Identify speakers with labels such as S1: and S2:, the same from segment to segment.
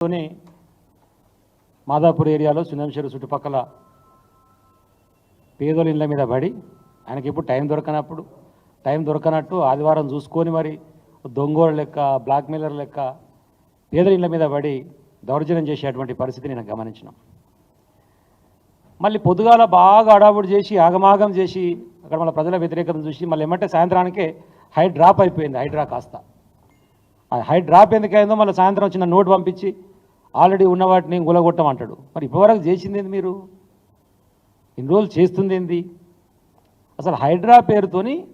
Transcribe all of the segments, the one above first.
S1: లోని మాదాపూర్ ఏరియాలో సున్నంశేరు చుట్టుపక్కల పేదోళ్ళ ఇళ్ళ మీద పడి ఆయనకి ఎప్పుడు టైం దొరకనప్పుడు టైం దొరకనట్టు ఆదివారం చూసుకొని మరి దొంగోళ్ళ లెక్క బ్లాక్మెయిలర్ లెక్క పేదల ఇళ్ళ మీద పడి దౌర్జన్యం చేసేటువంటి పరిస్థితి నేను గమనించినాం. మళ్ళీ పొద్దుగాల బాగా అడావుడి చేసి ఆగమాగం చేసి అక్కడ మన ప్రజల వ్యతిరేకతను చూసి మళ్ళీ ఏమంటే సాయంత్రానికే హై డ్రాప్ అయిపోయింది హైడ్రా కాస్త. ఆ హై డ్రాప్ ఎందుకైందో మళ్ళీ సాయంత్రం వచ్చిన నోట్ పంపించి ఆల్రెడీ ఉన్న వాటిని గులగొట్టమంటాడు. మరి ఇప్పటివరకు చేసింది ఏంది మీరు? ఇన్ని రోజులు చేస్తుంది ఏంది అసలు హైడ్రా పేరుతోని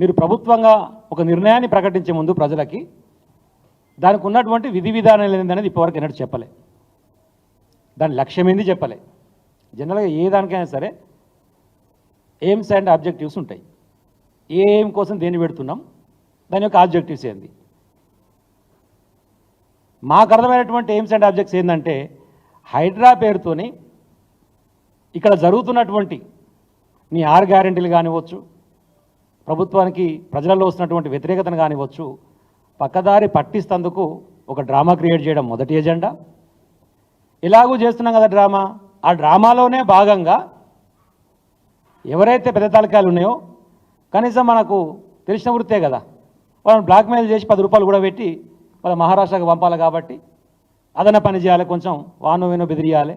S1: మీరు ప్రభుత్వంగా ఒక నిర్ణయాన్ని ప్రకటించే ముందు ప్రజలకి దానికి ఉన్నటువంటి విధి విధానాలు ఏందనేది ఇప్పటివరకు ఎన్నడూ చెప్పలే. దాని లక్ష్యం ఏంది చెప్పలే. జనరల్గా ఏ దానికైనా సరే ఎయిమ్స్ అండ్ ఆబ్జెక్టివ్స్ ఉంటాయి. ఏ ఎయిమ్ కోసం దేన్ని పెడుతున్నాం? దాని యొక్క ఆబ్జెక్టివ్స్ ఏంది? మాకు అర్థమైనటువంటి ఎయిమ్స్ అండ్ ఆబ్జెక్ట్స్ ఏంటంటే హైడ్రా పేరుతోని ఇక్కడ జరుగుతున్నటువంటి నీ ఆర్ గ్యారెంటీలు కానివ్వచ్చు ప్రభుత్వానికి ప్రజలలో వస్తున్నటువంటి వ్యతిరేకతను కానివ్వచ్చు పక్కదారి పట్టిస్తందుకు ఒక డ్రామా క్రియేట్ చేయడం మొదటి ఎజెండా. ఇలాగూ చేస్తున్నాం కదా డ్రామా. ఆ డ్రామాలోనే భాగంగా ఎవరైతే పెద్ద తలకాయలు ఉన్నాయో కనీసం మనకు తెలిసిన వృత్తే కదా వాళ్ళని బ్లాక్మెయిల్ చేసి పది రూపాయలు కూడా పెట్టి వాళ్ళ మహారాష్ట్రకు పంపాలి కాబట్టి అదన పని చేయాలి కొంచెం వాను వేను బెదిరియాలి.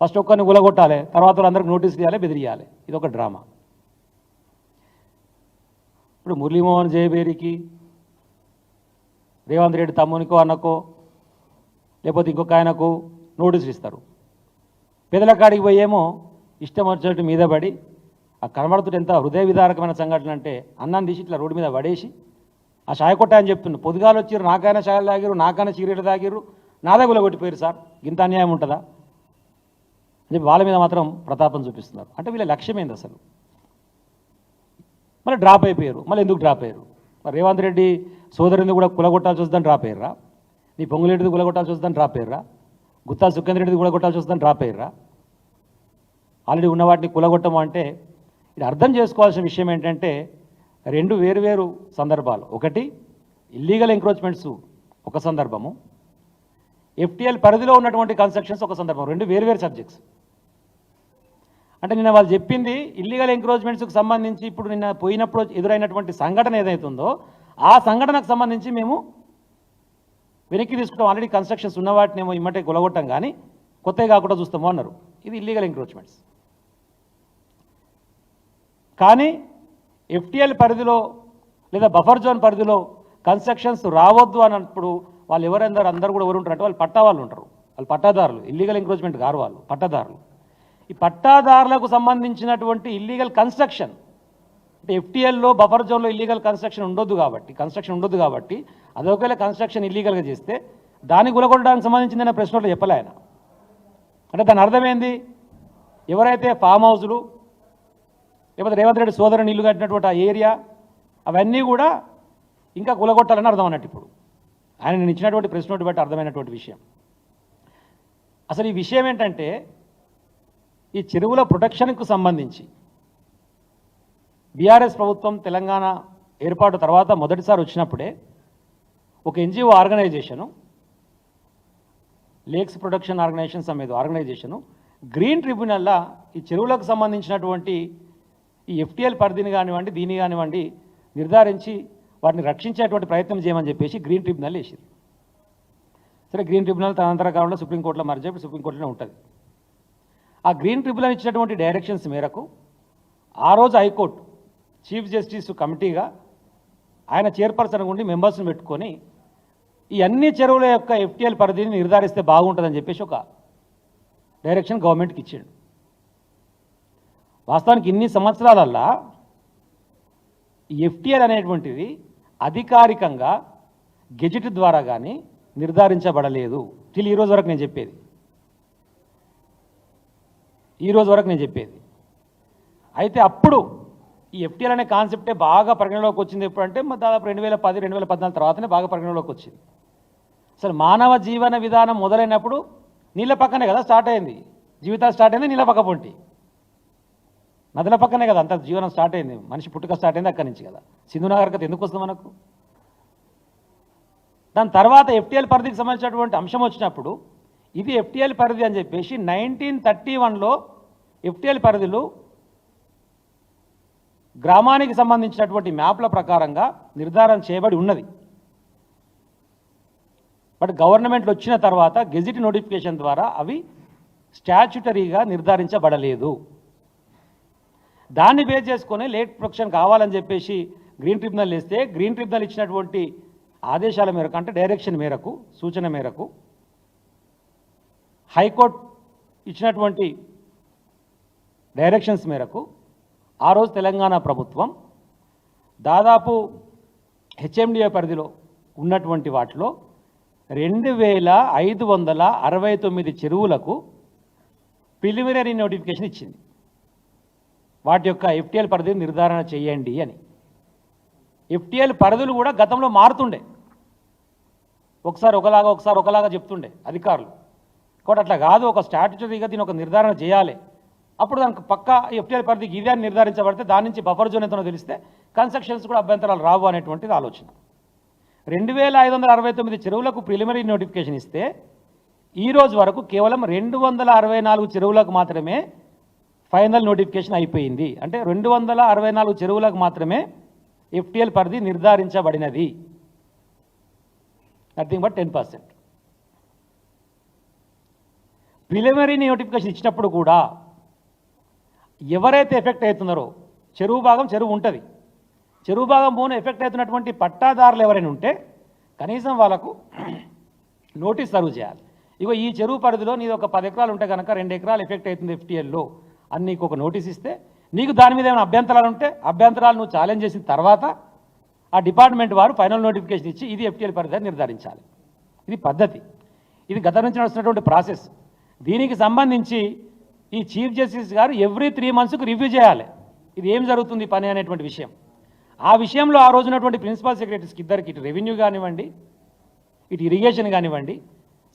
S1: ఫస్ట్ ఒక్కరిని గులగొట్టాలి తర్వాత వాళ్ళందరికీ నోటీస్ ఇవ్వాలి బెదిరియాలి. ఇది ఒక డ్రామా. ఇప్పుడు మురళీమోహన్ జయబేరికి రేవంత్ రెడ్డి తమ్మునికో అన్నకో లేకపోతే ఇంకొక ఆయనకు నోటీసులు ఇస్తారు. పెదల కాడికి పోయేమో ఇష్టం వచ్చినట్టు మీద పడి ఆ కనబడుతుంటే ఎంత హృదయ విదారకమైన సంఘటన అంటే అన్నాన్ని తీసి ఇట్లా రోడ్డు మీద పడేసి ఆ షాయ కొట్ట అని చెప్తుండు పొద్దుగాలు వచ్చారు నాకైనా షాయలు తాగిరు నాకైనా సిగరెట్ తాగిరు నాదే కొట్టిపోయారు సార్. ఇంత అన్యాయం ఉంటుందా? అని వాళ్ళ మీద మాత్రం ప్రతాపం చూపిస్తున్నారు. అంటే వీళ్ళ లక్ష్యం ఏంది అసలు? మళ్ళీ డ్రాప్ అయిపోయారు. మళ్ళీ ఎందుకు డ్రాప్ అయ్యారు? మరి రేవంత్ రెడ్డి సోదరుని కూడా కులగొట్టాల్సి వస్తుందని డ్రాప్ అయ్యారా? నీ పొంగులేటిది కులగొట్టాల్సి వస్తుందని డ్రాప్ అయ్యారా? గుత్తా సుఖేంద్ర రెడ్డిది కులగొట్టాల్సి వస్తుందని డ్రాప్ అయ్యారా? ఆల్రెడీ ఉన్న వాటిని కులగొట్టము అంటే ఇది అర్థం చేసుకోవాల్సిన విషయం ఏంటంటే రెండు వేరువేరు సందర్భాలు. ఒకటి ఇల్లీగల్ ఎంక్రోచ్మెంట్స్ ఒక సందర్భము. ఎఫ్టీఎల్ పరిధిలో ఉన్నటువంటి కన్స్ట్రక్షన్స్ ఒక సందర్భం రెండు వేరువేరు సబ్జెక్ట్స్ అంటే నిన్న వాళ్ళు చెప్పింది ఇల్లీగల్ ఎంక్రోచ్మెంట్స్కి సంబంధించి ఇప్పుడు నిన్న పోయినప్పుడు ఎదురైనటువంటి సంఘటన ఏదైతుందో ఆ సంఘటనకు సంబంధించి మేము వెనక్కి తీసుకుంటాం. ఆల్రెడీ కన్స్ట్రక్షన్స్ ఉన్న వాటినేమో ఇమ్మటే కొలగొట్టాం కానీ కొత్తవి కాకుండా చూస్తాము అన్నారు. ఇది ఇల్లీగల్ ఎంక్రోచ్మెంట్స్ కానీ ఎఫ్టీఎల్ పరిధిలో లేదా బఫర్ జోన్ పరిధిలో కన్స్ట్రక్షన్స్ రావద్దు అన్నప్పుడు వాళ్ళు ఎవరందరూ అందరూ కూడా ఎవరు ఉంటారు అంటే వాళ్ళు పట్టా వాళ్ళు ఉంటారు. వాళ్ళు పట్టాదారులు ఇల్లీగల్ ఎంక్రోచ్మెంట్ గారు వాళ్ళు పట్టాదారులు. ఈ పట్టాదారులకు సంబంధించినటువంటి ఇల్లీగల్ కన్స్ట్రక్షన్ అంటే ఎఫ్టీఎల్లో బఫర్ జోన్లో ఇల్లీగల్ కన్స్ట్రక్షన్ ఉండొద్దు కాబట్టి కన్స్ట్రక్షన్ ఉండొద్దు కాబట్టి అది ఒకవేళ కన్స్ట్రక్షన్ ఇల్లీగల్గా చేస్తే దాన్ని గులగొట్టడానికి సంబంధించిందనే ప్రశ్నలు చెప్పలే ఆయన. అంటే దాని అర్థమైంది ఎవరైతే ఫామ్ హౌజులు లేకపోతే రేవంత్ రెడ్డి సోదరుని ఇల్లు కట్టినటువంటి ఆ ఏరియా అవన్నీ కూడా ఇంకా కులగొట్టాలని అర్థం అన్నట్టు ఇప్పుడు. ఆయన నేను ఇచ్చినటువంటి ప్రెస్ నోట్ బట్టి అర్థమైనటువంటి విషయం. అసలు ఈ విషయం ఏంటంటే ఈ చెరువుల ప్రొటెక్షన్కు సంబంధించి బీఆర్ఎస్ ప్రభుత్వం తెలంగాణ ఏర్పాటు తర్వాత మొదటిసారి వచ్చినప్పుడే ఒక NGO organisation lakes protection organisation అనేది ఆర్గనైజేషను గ్రీన్ ట్రిబ్యునల్లా ఈ చెరువులకు సంబంధించినటువంటి ఈ ఎఫ్టీఎల్ పరిధిని కానివ్వండి దీన్ని కానివ్వండి నిర్ధారించి వాటిని రక్షించేటువంటి ప్రయత్నం చేయమని చెప్పేసి గ్రీన్ ట్రిబ్యునల్ వేసింది. సరే గ్రీన్ ట్రిబ్యునల్ తదనంతర కాలంలో సుప్రీంకోర్టులో మర్చి ఇప్పుడు సుప్రీంకోర్టులో ఉంటుంది. ఆ గ్రీన్ ట్రిబ్యునల్ ఇచ్చినటువంటి డైరెక్షన్స్ మేరకు ఆ రోజు హైకోర్టు చీఫ్ జస్టిస్ కమిటీగా ఆయన చైర్పర్సన్ ఉండి మెంబర్స్ని పెట్టుకొని ఈ అన్ని చెరువుల యొక్క ఎఫ్టీఎల్ పరిధిని నిర్ధారిస్తే బాగుంటుందని చెప్పేసి ఒక డైరెక్షన్ గవర్నమెంట్కి ఇచ్చాడు. వాస్తవానికి ఇన్ని సంవత్సరాలల్లా ఎఫ్టీఆర్ అనేటువంటిది అధికారికంగా గెజిట్ ద్వారా కానీ నిర్ధారించబడలేదు. స్టిల్ ఈ రోజు వరకు నేను చెప్పేది. ఈరోజు వరకు నేను చెప్పేది. అయితే అప్పుడు ఈ ఎఫ్టీఆర్ అనే కాన్సెప్టే బాగా పరిగణలోకి వచ్చింది ఎప్పుడంటే దాదాపు రెండు వేల పది రెండు వేల పద్నాలుగు తర్వాతనే బాగా పరిగణలోకి వచ్చింది. అసలు మానవ జీవన విధానం మొదలైనప్పుడు నీళ్ళ పక్కనే కదా స్టార్ట్ అయింది. జీవితాలు స్టార్ట్ అయింది నీళ్ళ పక్క పొంటి. నదుల పక్కనే కదా అంత జీవనం స్టార్ట్ అయింది. మనిషి పుట్టుక స్టార్ట్ అయింది అక్కడి నుంచి కదా. సింధు నాగరికత ఎందుకు వస్తుంది మనకు? దాని తర్వాత ఎఫ్టీఎల్ పరిధికి సంబంధించినటువంటి అంశం వచ్చినప్పుడు ఇది ఎఫ్టీఎల్ పరిధి అని చెప్పేసి నైన్టీన్ థర్టీ వన్లో ఎఫ్టీఎల్ పరిధిలో గ్రామానికి సంబంధించినటువంటి మ్యాప్ల ప్రకారంగా నిర్ధారణ చేయబడి ఉన్నది. బట్ గవర్నమెంట్లు వచ్చిన తర్వాత గెజిట్ నోటిఫికేషన్ ద్వారా అవి స్టాచ్యుటరీగా నిర్ధారించబడలేదు. దాన్ని బేస్ చేసుకొని లేట్ ప్రొక్షన్ కావాలని చెప్పేసి గ్రీన్ ట్రిబ్యునల్ ఇస్తే గ్రీన్ ట్రిబ్యునల్ ఇచ్చినటువంటి ఆదేశాల మేరకు అంటే డైరెక్షన్ మేరకు సూచన మేరకు హైకోర్టు ఇచ్చినటువంటి డైరెక్షన్స్ మేరకు ఆ రోజు తెలంగాణ ప్రభుత్వం దాదాపు హెచ్ఎండిఏ పరిధిలో ఉన్నటువంటి వాటిలో రెండు వేల ఐదు వందల అరవై తొమ్మిది చెరువులకు ప్రిలిమినరీ నోటిఫికేషన్ ఇచ్చింది. వాటి యొక్క ఎఫ్టీఎల్ పరిధిని నిర్ధారణ చేయండి అని. ఎఫ్టీఎల్ పరిధులు కూడా గతంలో మారుతుండే. ఒకసారి ఒకలాగా ఒకసారి ఒకలాగా చెప్తుండే అధికారులు. కాబట్టి అట్లా కాదు ఒక స్టాట్యుటరీగా దీని ఒక నిర్ధారణ చేయాలి. అప్పుడు దానికి పక్క ఎఫ్టీఎల్ పరిధికి ఇదే అని నిర్ధారించబడితే దాని నుంచి బఫర్ జోన్ ఎంతనో తెలిస్తే కన్స్ట్రక్షన్స్ కూడా అభ్యంతరాలు రావు అనేటువంటిది ఆలోచన. రెండు వేల ఐదు వందల అరవై తొమ్మిది చెరువులకు ప్రిలిమినరీ నోటిఫికేషన్ ఇస్తే ఈ రోజు వరకు కేవలం రెండు వందల అరవై నాలుగు చెరువులకు మాత్రమే ఫైనల్ నోటిఫికేషన్ అయిపోయింది. అంటే రెండు వందల అరవై నాలుగు చెరువులకు మాత్రమే ఎఫ్టీఎల్ పరిధి నిర్ధారించబడినది. Nothing but ten percent preliminary notification ఇచ్చినప్పుడు కూడా ఎవరైతే ఎఫెక్ట్ అవుతున్నారో చెరువు భాగం చెరువు ఉంటుంది. చెరువు భాగం పోను ఎఫెక్ట్ అవుతున్నటువంటి పట్టాదారులు ఎవరైనా ఉంటే కనీసం వాళ్ళకు నోటీస్ సర్వ్ చేయాలి. ఇగో ఈ చెరువు పరిధిలో నీది ఒక పది ఎకరాలు ఉంటే కనుక రెండు ఎకరాలు ఎఫెక్ట్ అవుతుంది ఎఫ్టీఎల్లో. అని నీకు ఒక నోటీస్ ఇస్తే నీకు దాని మీద ఏమైనా అభ్యంతరాలు ఉంటే అభ్యంతరాలు నువ్వు ఛాలెంజ్ చేసిన తర్వాత ఆ డిపార్ట్మెంట్ వారు ఫైనల్ నోటిఫికేషన్ ఇచ్చి ఇది ఎఫ్టీఎల్ పరిధిని నిర్ధారించాలి. ఇది పద్ధతి. ఇది గత నుంచి నడుస్తున్నటువంటి ప్రాసెస్ దీనికి సంబంధించి ఈ చీఫ్ జస్టిస్ గారు ఎవ్రీ త్రీ మంత్స్కి రివ్యూ చేయాలి. ఇది ఏం జరుగుతుంది పని అనేటువంటి విషయం. ఆ విషయంలో ఆ రోజునటువంటి ప్రిన్సిపల్ సెక్రటరీస్కి ఇద్దరికి ఇటు రెవెన్యూ కానివ్వండి ఇటు ఇరిగేషన్ కానివ్వండి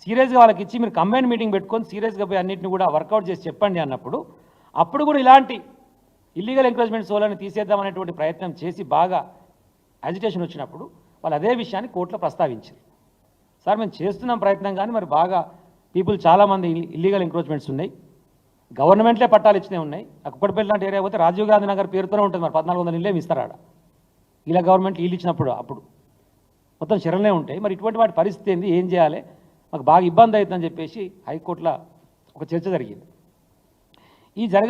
S1: సీరియస్గా వాళ్ళకి ఇచ్చి మీరు కంబైన్ మీటింగ్ పెట్టుకొని సీరియస్గా పోయి అన్నింటిని కూడా వర్కౌట్ చేసి చెప్పండి అన్నప్పుడు అప్పుడు కూడా ఇలాంటి ఇల్లీగల్ ఎంక్రోచ్మెంట్ సోలని తీసేద్దామనేటువంటి ప్రయత్నం చేసి బాగా అజిటేషన్ వచ్చినప్పుడు వాళ్ళు అదే విషయాన్ని కోర్టులో ప్రస్తావించారు. సార్ మేము చేస్తున్నాం ప్రయత్నం కానీ మరి బాగా పీపుల్ చాలామంది ఇల్లీగల్ ఎంక్రోచ్మెంట్స్ ఉన్నాయి. గవర్నమెంట్లే పట్టాలు ఇచ్చినవి ఉన్నాయి. అక్కడిపల్లి లాంటి ఏరియా పోతే రాజీవ్ గాంధీ నగర్ పేరుతోనే ఉంటుంది మరి. పద్నాలుగు వందల ఇల్లే ఇస్తారు ఆడ. ఇలా గవర్నమెంట్ ఇల్లు ఇచ్చినప్పుడు అప్పుడు. మొత్తం శరణలే ఉంటాయి. మరి ఇటువంటి వాటి పరిస్థితి ఏంది? ఏం చేయాలి? మాకు బాగా ఇబ్బంది అవుతుందని చెప్పేసి హైకోర్టులో ఒక చర్చ జరిగింది. ఈ జరగ